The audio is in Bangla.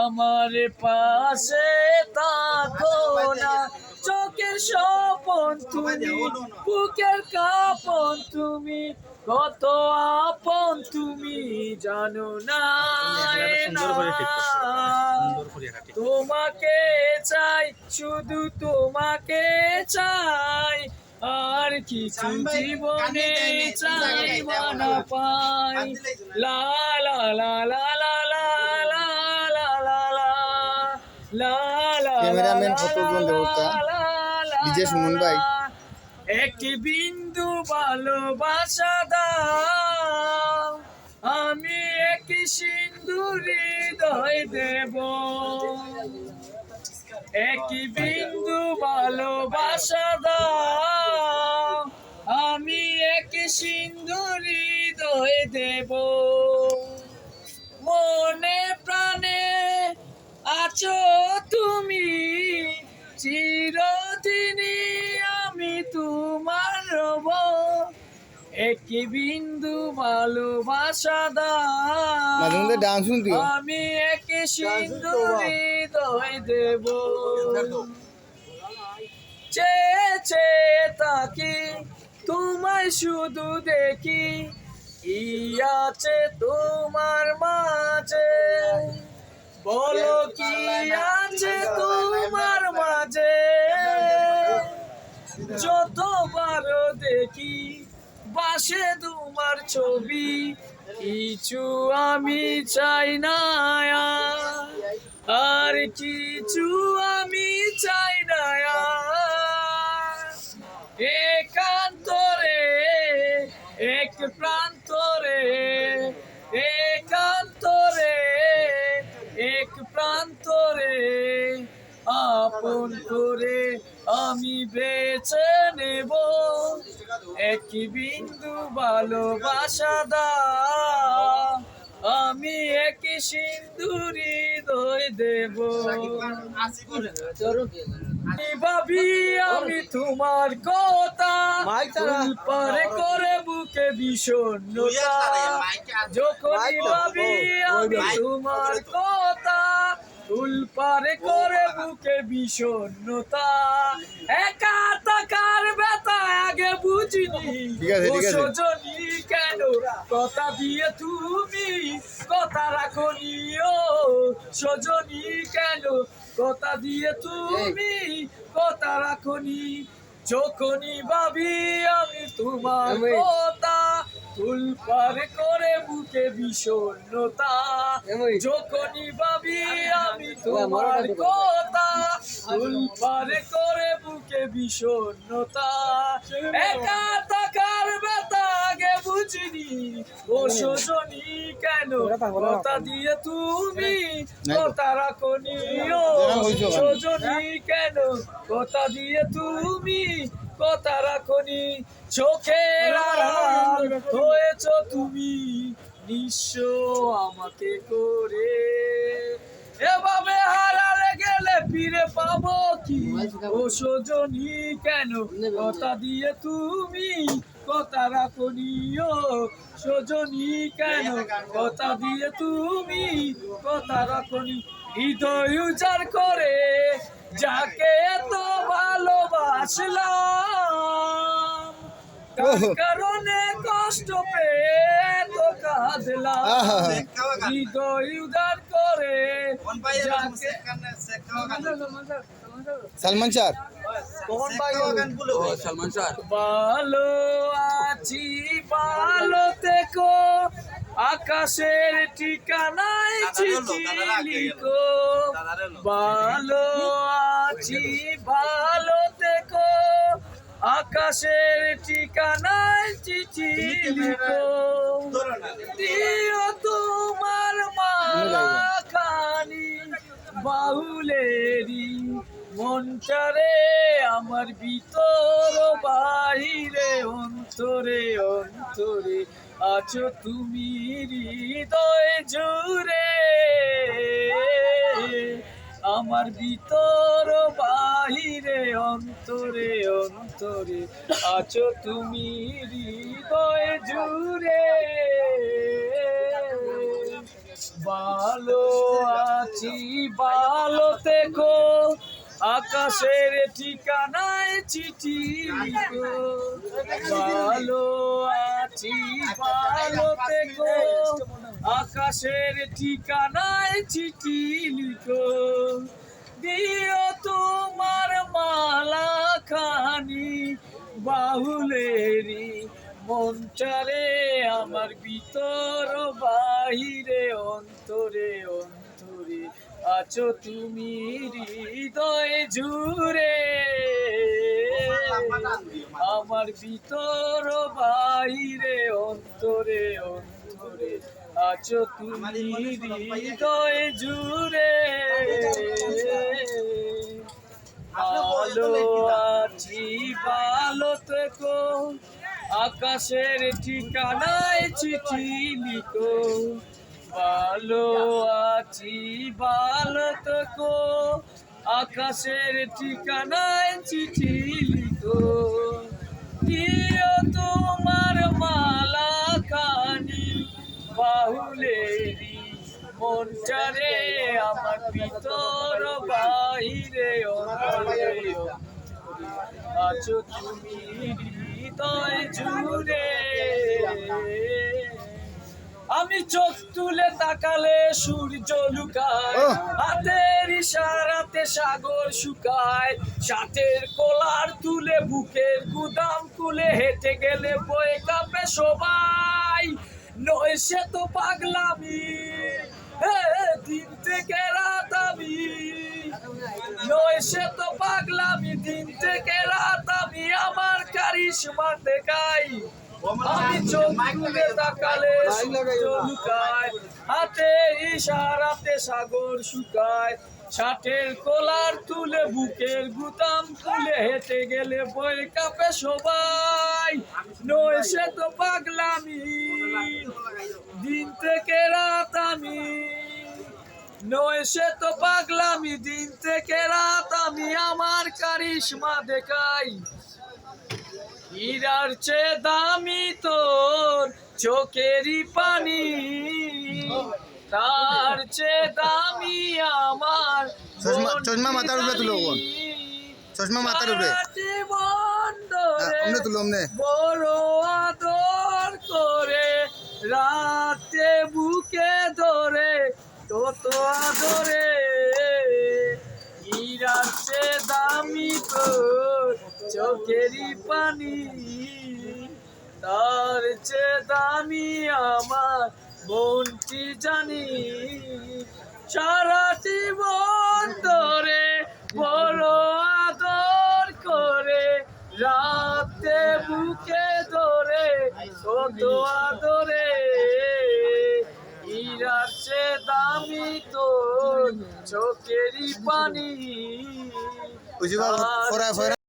আমার পাশে থাকো না। চোখের স্বপন তুমি, বুকের কাপন তুমি, কত আপন তুমি জানো না। তোমাকে চাই, শুধু তোমাকে চাই। আর কিছু জীবনে চাই না পাই। লা লা লা লা ক্যামেরাম্যান লা দেবতা? ডিজে সুমন ভাই। একটি বিন্দু ভালোবাসা দাও। আমি একটি সিন্দুর হৃদয় দেব। একটি বিন্দু ভালোবাসা দাও। আমি একটি সিন্দুর হৃদয় দেব। আছো তুমি চিরদিনই আমি তোমার রব। একটি বিন্দু ভালোবাসা ডান্স আমি একে সিন্ধু হৃদয় দেব। চেয়ে চেয়ে তাকি তোমায় শুধু দেখি। কি আছে তোমার মাঝে। বলো কি আছে তোমার মাঝে যতবার দেখি বাসে তোমার ছবি, কিছু আমি চাই না আর। কিছু আমি আমি বেছে নেব। এক বিন্দু ভালোবাসা দা আমি এক সিন্দুরি দই দেব। আমি ভাবি আমি তোমার কথা। পারে করে বুকে বিষণ্ণতা। যখনই ভাবি আমি তোমার কথা। ফুল পারে করে বুকে বিষণ্ণতা। একা থাকার ব্যথা আগে বুঝিনি। সজনী কেন? কথা দিয়ে তুমি কথা রাখনি ও সজনী কেন? কথা দিয়ে তুমি কথা রাখনি। যখনই ভাবি আমি তোমার। কথা ফুল পারে করে বুকে বিষণ্ণতা। যখনই ভাবি আমি তোমার কথা ফুল পারে। করে বুকে বিষণ্ণতা। একা থাকার ব্যথা আগে বুঝিনি। ও সজনী কেন? কথা দিয়ে তুমি কথা রাখনি ও সজনী কেন? কথা দিয়ে তুমি কথা রাখনি। চোখের আড়াল হয়েছ তুমি নিঃস্ব আমাকে করে। এভাবে হারালে গেলে ফিরে পাবো কি? ও সজনী কেন কথা দিয়ে তুমি কথা সজনী কেন কথা দিয়ে তুমি কথা রাখনি? হৃদয় উজাড় করে যাকে এত ভালোবাসলাম কারণে কষ্ট পেয়ে তো কাঁদলাম। হৃদয় উদার করে সালমান স্যার সালমান ভালো আছি ভালো থেকো। আকাশের ঠিকানায় চিঠি লিখো। ভালো আছি ভালো আকাশের ঠিকানায় চিঠি লিখো। দিও তোমার মাখানি বাহুলেরি মনটারে আমার ভিতর বাহিরে অন্তরে অন্তরে আছো তুমি হৃদয় জুড়ে। আমার ভিতর বাহিরে, অন্তরে অন্তরে আছো তুমি হৃদয় জুড়ে। ভালো আছি, ভালো থেকো। আকাশের ঠিকানায় চিঠি ভালো আছি, ভালো থেকো। আকাশের ঠিকানায় চিঠি লিখো। দিও তোমার মালা খানি বাহুলেরি মনটারে আমার ভিতর বাহিরে, অন্তরে অন্তরে আছো তুমি হৃদয় জুড়ে। আমার ভিতর বাহিরে, অন্তরে অন্তরে আছো তুমি হৃদয় জুড়ে ভালো আছি ভালো থেকো আকাশের ঠিকানায় চিঠি লিখো। ভালো আছি ভালো থেকো আকাশের ঠিকানায় চিঠি লিখো। মনটারে আমার ভিতর বাহিরে আছো তুমি হৃদয় জুড়ে। আমি চোখ তুলে তাকালে সূর্য লুকায় হাতের ইশারাতে সাগর শুকায়। সাথের কোলার তুলে বুকের গুদাম খুলে হেঁটে গেলে বয়ে কাপে সবাই নয় তো পাগলামি। দিন থেকে রাত আমি। নয় তো পাগলামি, দিন থেকে রাত আমি। আমার কারিশমা দেখাই। আমি চোখ তুলে তাকালে হাতে ইশারাতে সাগর শুকায়। ষাটের কোলার তুলে, বুকের গুতাম তুলে হেঁটে গেলে বই কাপে সবাই। নয় সে তো পাগলামি, দিন থেকে রাত আমি। নয় সে তো পাগলামি, দিন থেকে রাত আমি আমার কারিশমা দেখাই। হীরার চেয়ে দামি তোর চোখেরই পানি। তার চেয়ে দামি আমার চশমা- চশমা মাথার উপরে তুলো বোন। চশমা মাথার উপরে। ধরে অমনে তুলো অমনে বড় আদর করে রাতে বুকে ধরে কত আদরে ইরাতে দামি তোর চোখেরই পানি তার চে দামি আমার মনটি জানি সারা জীবন ধরে বড় আদর করে, রাতে বুকে ধরে কত আদরে চেয়ে দামি তোর চোখেরই পানি।